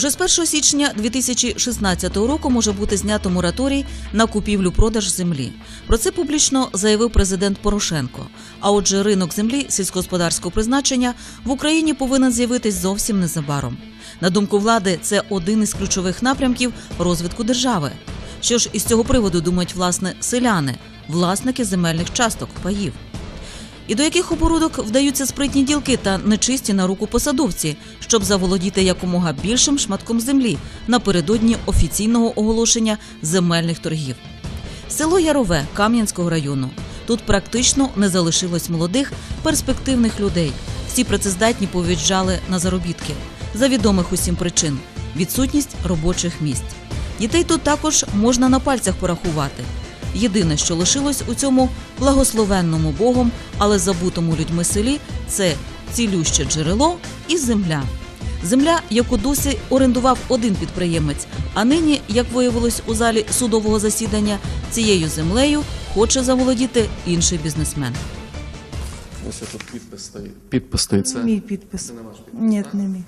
Уже з 1 січня 2016 року може бути знято мораторій на купівлю-продаж землі. Про це публічно заявив президент Порошенко. А отже, ринок землі сільськогосподарського призначення в Україні повинен з'явитись зовсім незабаром. На думку влади, це один із ключових напрямків розвитку держави. Що ж із цього приводу думають власне селяни, власники земельних часток паїв? І до яких оборудок вдаються спритні ділки та нечисті на руку посадовці, щоб заволодіти якомога більшим шматком землі напередодні офіційного оголошення земельних торгів. Село Ярове Кам'янського району. Тут практично не залишилось молодих перспективних людей. Всі працездатні повіїжджали на заробітки за відомих усім причин відсутність робочих місць. Дітей тут також можна на пальцях порахувати. Єдине, що лишилось у цьому благословенному Богом, але забутому людьми селі, це цілюще джерело і земля. Земля, яку досі орендував один підприємець, а нині, як виявилось у залі судового засідання, цією землею хоче заволодіти інший бізнесмен. Ось тут підпис стоїть. Підпис стоїть. Це Мій підпис. це не ваш підпис. Ні, не мій.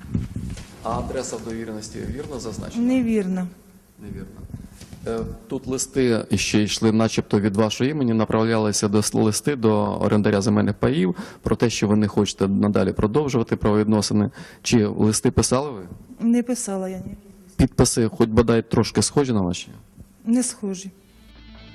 А адреса в довіреності вірно зазначена? Невірно. Невірно. Е, Тут листи ще йшли, начебто від вашого імені, направлялися до листи до орендаря земельних паїв про те, що ви не хочете надалі продовжувати правовідносини. Чи листи писали ви? Не писала я ні. Підписи, хоч бодай трошки схожі на ваші? Не схожі.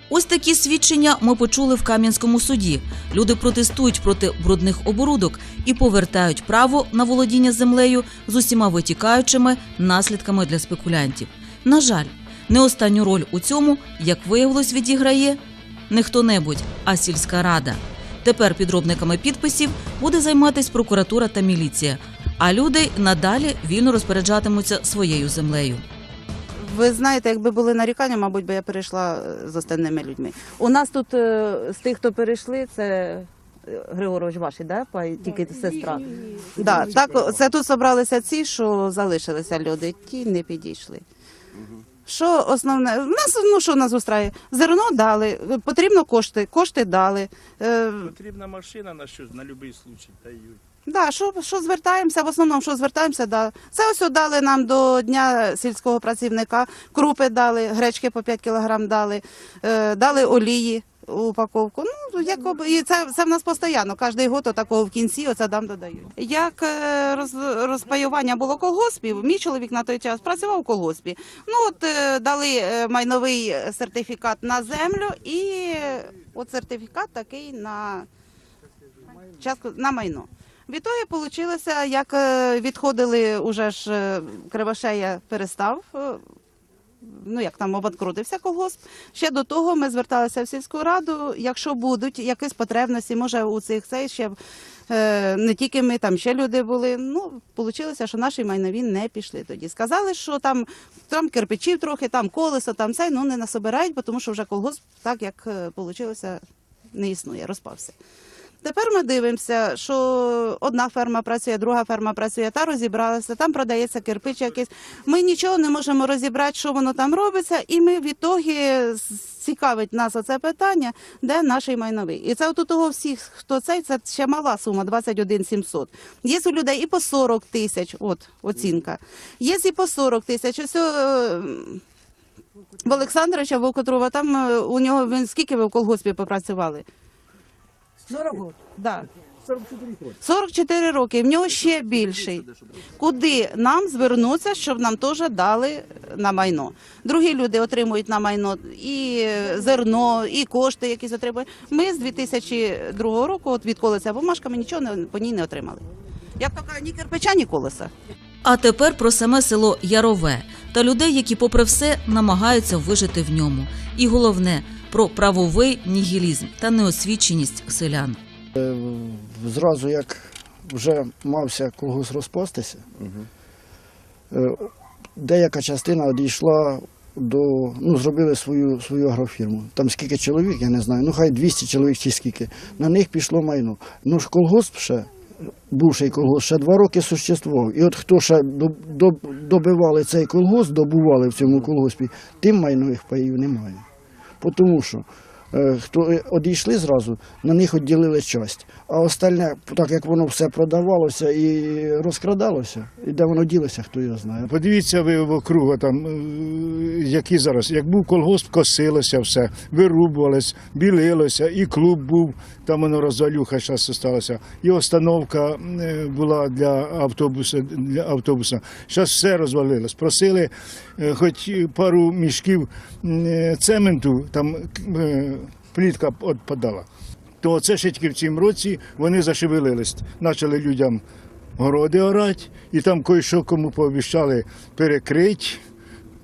Ось такі свідчення ми почули в Кам'янському суді. Люди протестують проти брудних оборудок і повертають право на володіння землею з усіма витікаючими наслідками для спекулянтів. На жаль, не останню роль у цьому, як виявилось, відіграє не хто-небудь, а сільська рада. Тепер підробниками підписів буде займатися прокуратура та міліція, а люди надалі вільно розпоряджатимуться своєю землею. Ви знаєте, якби були нарікання, мабуть, би я перейшла е, з остальними людьми. У нас тут е, з тих, хто перейшли, це е, Григорович ваші, да? тільки сестра. Да, так, це тут зібралися ці, що залишилися люди, ті не підійшли. Що основне, в нас ну що нас устраює? Зерно дали, потрібно кошти, кошти дали. Е, Потрібна машина на що на будь-який случай дають. Да, що, що звертаємося, в основному, що звертаємося, да. Це ось дали нам до Дня сільського працівника, крупи дали, гречки по 5 кілограм дали, е, дали олії упаковку. Ну, якоби, і це, це в нас постійно, кожен год такого в кінці оце дам додають. Як е, роз, розпаювання було колгоспів, мій чоловік на той час працював у колгоспі. Ну, от е, дали е, майновий сертифікат на землю і от сертифікат такий на частку на майно. Відтоді вийшло, як відходили, уже ж Кривошея перестав, ну як там обанкрутився колгосп. Ще до того ми зверталися в сільську раду, якщо будуть якісь потребності, може у цих цей ще е, не тільки ми, там ще люди були. Ну, вийшло, що наші майнові не пішли тоді. Сказали, що там, там кирпичів трохи, там колесо, там цей, ну не насобирають, тому що вже колгосп, так як вийшло, не існує, розпався. Тепер ми дивимося, що одна ферма працює, друга ферма працює, та розібралася, там продається кирпич якийсь. Ми нічого не можемо розібрати, що воно там робиться, і ми в ітогі цікавить нас оце питання, де наш майновий. І це от у того всіх, хто цей, це ще мала сума, 21 700. Є у людей і по 40 тисяч, от оцінка. Є і по 40 тисяч. Ось е, в Олександровича Вовкотрова, там е, у нього він скільки ви в колгоспі попрацювали? 40 років. Да. 44 роки, в нього ще більший. Куди нам звернутися, щоб нам теж дали на майно? Другі люди отримують на майно і зерно, і кошти, якісь отримують. Ми з 2002 року, от відколи ця бумажка, ми нічого не, по ній не отримали. Як то кажуть, ні кирпича, ні колеса. А тепер про саме село Ярове та людей, які, попри все, намагаються вижити в ньому. І головне про правовий нігілізм та неосвіченість селян. зразу як вже мався колгосп розпастися, е, деяка частина одійшла до, ну, зробили свою, свою агрофірму. Там скільки чоловік, я не знаю, ну хай 200 чоловік чи скільки. На них пішло майно. Ну ж колгосп ще, бувший колгосп, ще два роки существував. І от хто ще до- до- добивали цей колгосп, добували в цьому колгоспі, тим майнових паїв немає. Бо Тому що е, хто е, одійшли зразу, на них відділили часть. А остальне, так як воно все продавалося і розкрадалося, І де воно ділося, хто його знає. Подивіться ви вокруг, там, е, які зараз, як був колгосп, косилося все, вирубувалось, білилося, і клуб був, там воно розвалюха зараз залишилася, і остановка е, була для автобуса. Для автобуса. Зараз все розвалилось. Просили е, хоч пару мішків е, цементу, там е, плітка відпадала. То це ще тільки в цім році вони зашевелились, почали людям городи орати, і там кое-що кому пообіцяли перекрити,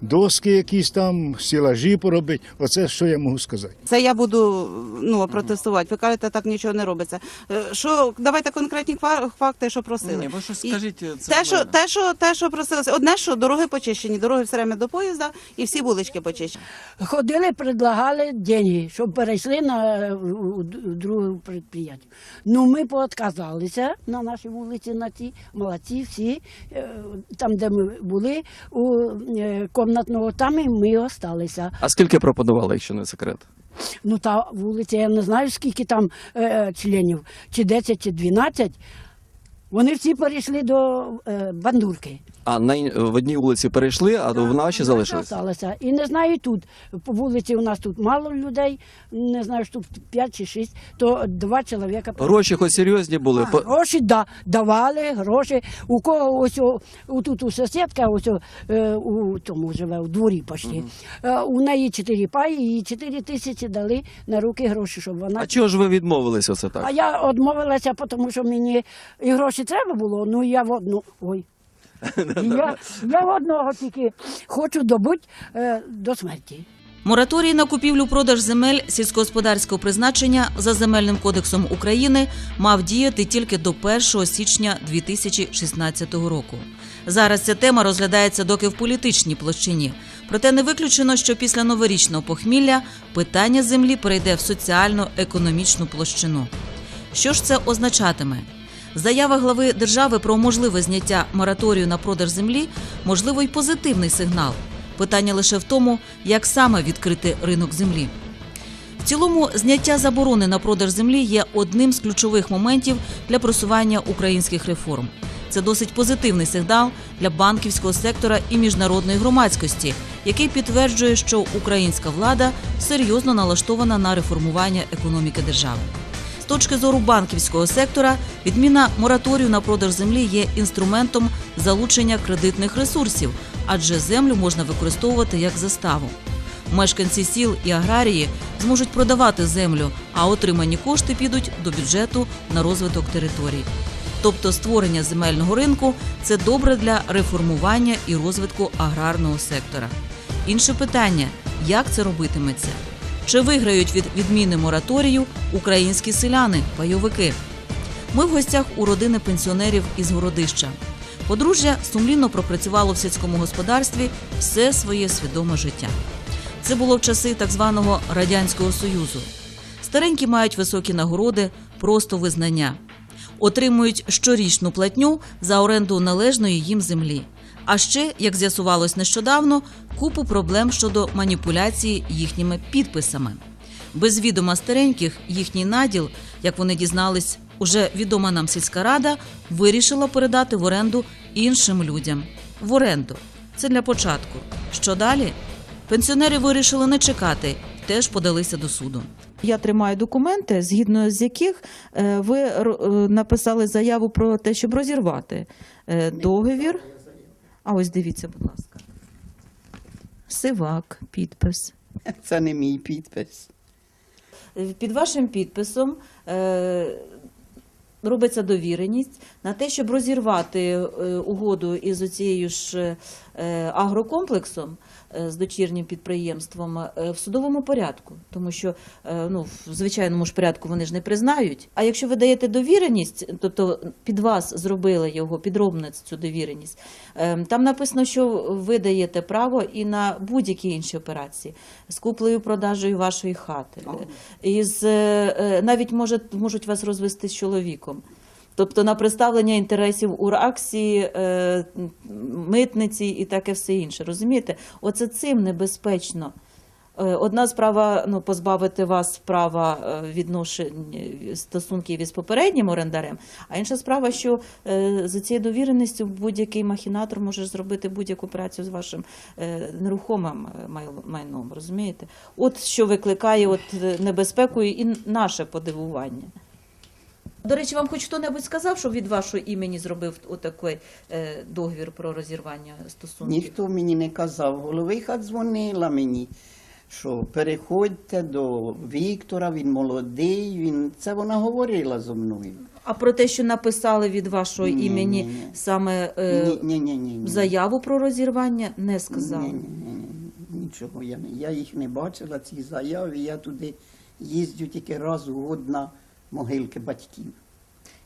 доски якісь там, сілажі поробити. Оце що я можу сказати. Це я буду ну, протестувати. Ви кажете, так нічого не робиться. Е, Що, давайте конкретні факти, що просили. Ні, ви І скажіть, це те, що, те, що, те, що просилося, одне, що дороги почищені, дороги все время до поїзда і всі вулички почищені. Ходили, предлагали деньги, щоб перейшли на друге підприємство. Ну, ми поотказалися на нашій вулиці, на ті молодці всі, е, там, де ми були, у е, комнатного, там і ми осталися. А скільки пропонували, якщо не секрет? Ну, та вулиця, я не знаю, скільки там е, членів, чи 10, чи 12. Вони всі перейшли до е, бандурки. А на ін- в одній вулиці перейшли, а в нашій залишились? Залишилися. І не знаю тут. По вулиці у нас тут мало людей, не знаю, штук 5 чи 6, то два чоловіка. Гроші хоч серйозні були. А, По- Гроші да, давали, гроші. У кого ось о, у, тут у сусідка, ось о, е, у тому живе, у дворі почти. Е, у неї чотири паї і чотири тисячі дали на руки гроші, щоб вона. А чого ж ви відмовились оце А я відмовилася, тому що мені і гроші треба було, ну я в одну. Ой. І я, я в одного тільки хочу добути е, до смерті. Мораторій на купівлю-продаж земель сільськогосподарського призначення за земельним кодексом України мав діяти тільки до 1 січня 2016 року. Зараз ця тема розглядається доки в політичній площині. Проте не виключено, що після новорічного похмілля питання землі перейде в соціально-економічну площину. Що ж це означатиме? Заява глави держави про можливе зняття мораторію на продаж землі можливо й позитивний сигнал. Питання лише в тому, як саме відкрити ринок землі. В цілому, зняття заборони на продаж землі є одним з ключових моментів для просування українських реформ. Це досить позитивний сигнал для банківського сектора і міжнародної громадськості, який підтверджує, що українська влада серйозно налаштована на реформування економіки держави. Точки зору банківського сектора, відміна мораторію на продаж землі є інструментом залучення кредитних ресурсів, адже землю можна використовувати як заставу. Мешканці сіл і аграрії зможуть продавати землю, а отримані кошти підуть до бюджету на розвиток територій. Тобто створення земельного ринку це добре для реформування і розвитку аграрного сектора. Інше питання: як це робитиметься? Чи виграють від відміни мораторію українські селяни, пайовики? Ми в гостях у родини пенсіонерів із Городища. Подружжя сумлінно пропрацювало в сільському господарстві все своє свідоме життя. Це було в часи так званого радянського союзу. Старенькі мають високі нагороди, просто визнання. Отримують щорічну платню за оренду належної їм землі. А ще, як з'ясувалось нещодавно, купу проблем щодо маніпуляції їхніми підписами. Без відома стареньких їхній наділ, як вони дізнались, уже відома нам сільська рада вирішила передати в оренду іншим людям. В оренду. Це для початку. Що далі? Пенсіонери вирішили не чекати, теж подалися до суду. Я тримаю документи, згідно з яких е, ви е, написали заяву про те, щоб розірвати е, договір. А ось дивіться, будь ласка. Сивак, підпис. Це не мій підпис. Під вашим підписом е, робиться довіреність на те, щоб розірвати е, угоду із оцією ж е, агрокомплексом е, з дочірнім підприємством е, в судовому порядку, тому що е, ну, в звичайному ж порядку вони ж не признають. А якщо ви даєте довіреність, тобто під вас зробили його підробно цю довіреність, е, там написано, що ви даєте право і на будь-які інші операції з куплею продажею вашої хати, е, е, е, навіть може, можуть вас розвести з чоловіком. Тобто на представлення інтересів УРАКСі, е, митниці і таке все інше. Розумієте? Оце цим небезпечно Е, Одна справа ну, позбавити вас права е, відношень стосунків із попереднім орендарем, а інша справа, що за цією довіреністю будь-який махінатор може зробити будь-яку працю з вашим нерухомим май- майном. Розумієте? От що викликає от небезпеку і наше подивування. До речі, вам хоч хто-небудь сказав, що від вашого імені зробив отакий е, договір про розірвання стосунків? Ніхто мені не казав. Головиха дзвонила мені, що переходьте до Віктора, він молодий, він... це вона говорила зо мною. А про те, що написали від вашого Ні, імені ні, ні. саме е, Ні, ні, ні, ні, ні. заяву про розірвання, не сказали. Ні, ні, ні, ні, нічого я не. Я їх не бачила, ці заяви. Я туди їздю тільки раз у год на могилки батьків.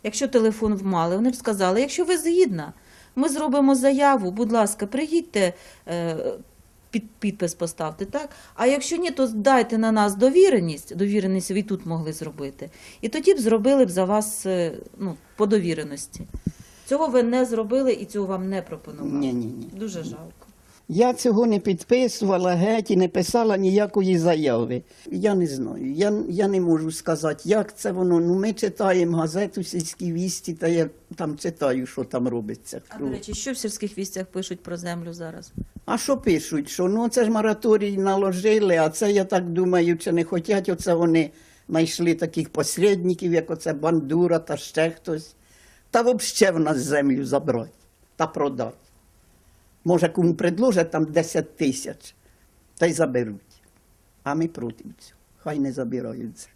Якщо телефон вмали, вони б сказали, якщо ви згідна, ми зробимо заяву, будь ласка, приїдьте, е, під, підпис поставте, так? А якщо ні, то дайте на нас довіреність, довіреність ви тут могли зробити. І тоді б зробили б за вас е, ну, по довіреності. Цього ви не зробили і цього вам не пропонували. Ні, ні, ні. Дуже жалко. Я цього не підписувала геть і не писала ніякої заяви. Я не знаю. Я, я не можу сказати, як це воно. Ну, ми читаємо газету сільські вісті, та я там читаю, що там робиться. А до речі, що в сільських вістях пишуть про землю зараз? А що пишуть? Що ну це ж мораторій наложили, а це я так думаю, чи не хотять, оце вони знайшли таких посередників, як оце бандура та ще хтось. Та взагалі в нас землю забрати та продати. Може, кому предложать там 10 тисяч, та й заберуть. А ми проти цього. Хай не забираються.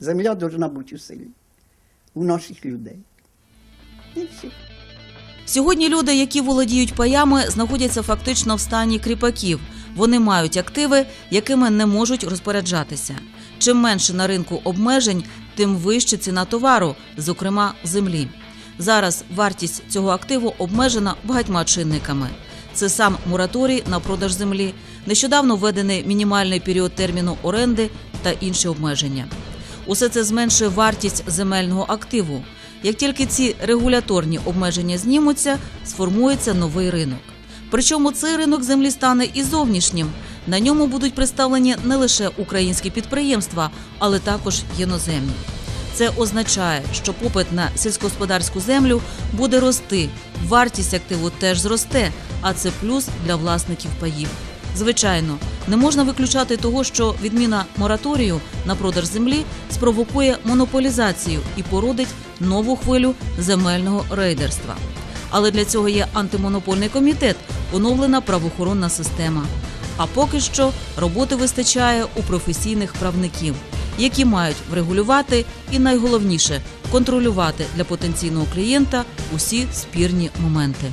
Земля повинна бути у селі, у наших людей. І все. Сьогодні люди, які володіють паями, знаходяться фактично в стані кріпаків. Вони мають активи, якими не можуть розпоряджатися. Чим менше на ринку обмежень, тим вища ціна товару, зокрема землі. Зараз вартість цього активу обмежена багатьма чинниками. Це сам мораторій на продаж землі, нещодавно введений мінімальний період терміну оренди та інші обмеження. Усе це зменшує вартість земельного активу. Як тільки ці регуляторні обмеження знімуться, сформується новий ринок. Причому цей ринок землі стане і зовнішнім. На ньому будуть представлені не лише українські підприємства, але також іноземні. Це означає, що попит на сільськогосподарську землю буде рости, вартість активу теж зросте, а це плюс для власників паїв. Звичайно, не можна виключати того, що відміна мораторію на продаж землі спровокує монополізацію і породить нову хвилю земельного рейдерства. Але для цього є антимонопольний комітет, оновлена правоохоронна система. А поки що роботи вистачає у професійних правників, які мають врегулювати і найголовніше контролювати для потенційного клієнта усі спірні моменти.